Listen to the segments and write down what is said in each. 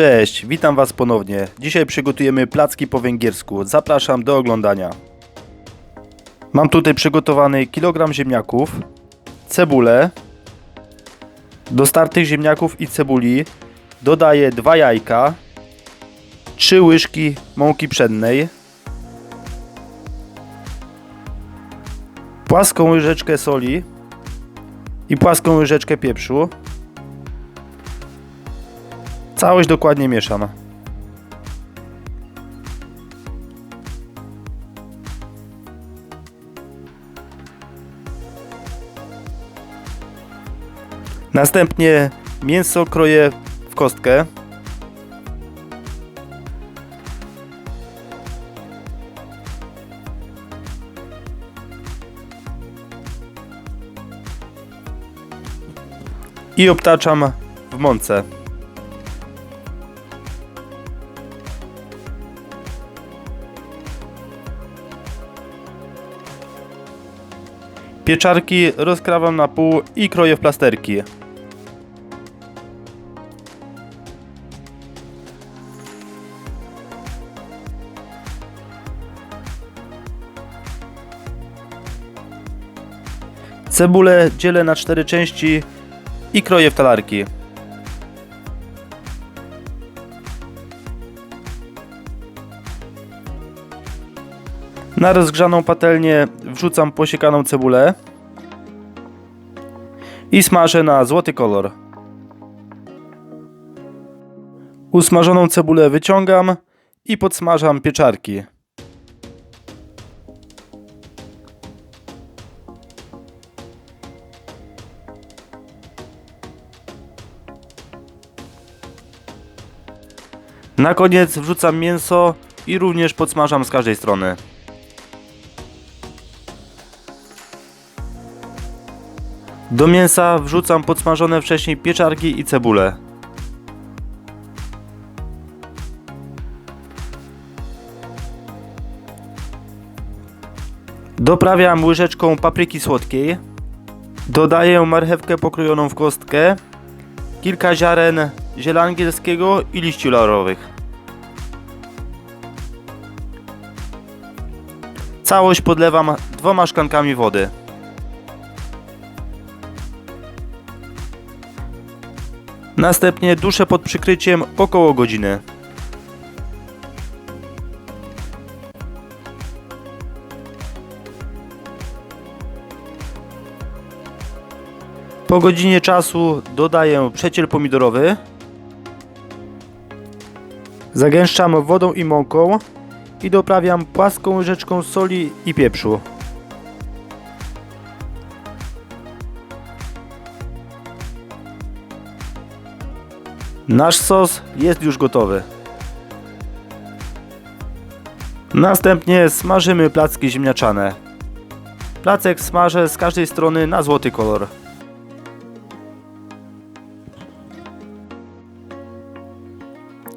Cześć, witam Was ponownie. Dzisiaj przygotujemy placki po węgiersku. Zapraszam do oglądania. Mam tutaj przygotowany kilogram ziemniaków, cebulę. Do startych ziemniaków i cebuli dodaję dwa jajka, trzy łyżki mąki pszennej, płaską łyżeczkę soli i płaską łyżeczkę pieprzu. Całość dokładnie mieszam. Następnie mięso kroję w kostkę. I obtaczam w mące. Pieczarki rozkrawam na pół i kroję w plasterki. Cebulę dzielę na cztery części i kroję w talarki. Na rozgrzaną patelnię wrzucam posiekaną cebulę i smażę na złoty kolor. Usmażoną cebulę wyciągam i podsmażam pieczarki. Na koniec wrzucam mięso i również podsmażam z każdej strony. Do mięsa wrzucam podsmażone wcześniej pieczarki i cebulę. Doprawiam łyżeczką papryki słodkiej. Dodaję marchewkę pokrojoną w kostkę, kilka ziaren ziela angielskiego i liści laurowych. Całość podlewam dwoma szklankami wody. Następnie duszę pod przykryciem około godziny. Po godzinie czasu dodaję przeciel pomidorowy. Zagęszczam wodą i mąką i doprawiam płaską łyżeczką soli i pieprzu. Nasz sos jest już gotowy. Następnie smażymy placki ziemniaczane. Placek smażę z każdej strony na złoty kolor.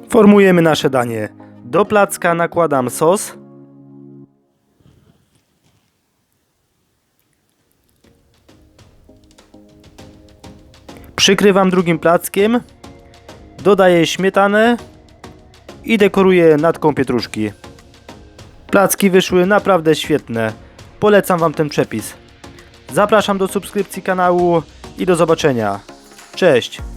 Formujemy nasze danie. Do placka nakładam sos. Przykrywam drugim plackiem. Dodaję śmietanę i dekoruję natką pietruszki. Placki wyszły naprawdę świetne. Polecam Wam ten przepis. Zapraszam do subskrypcji kanału i do zobaczenia. Cześć!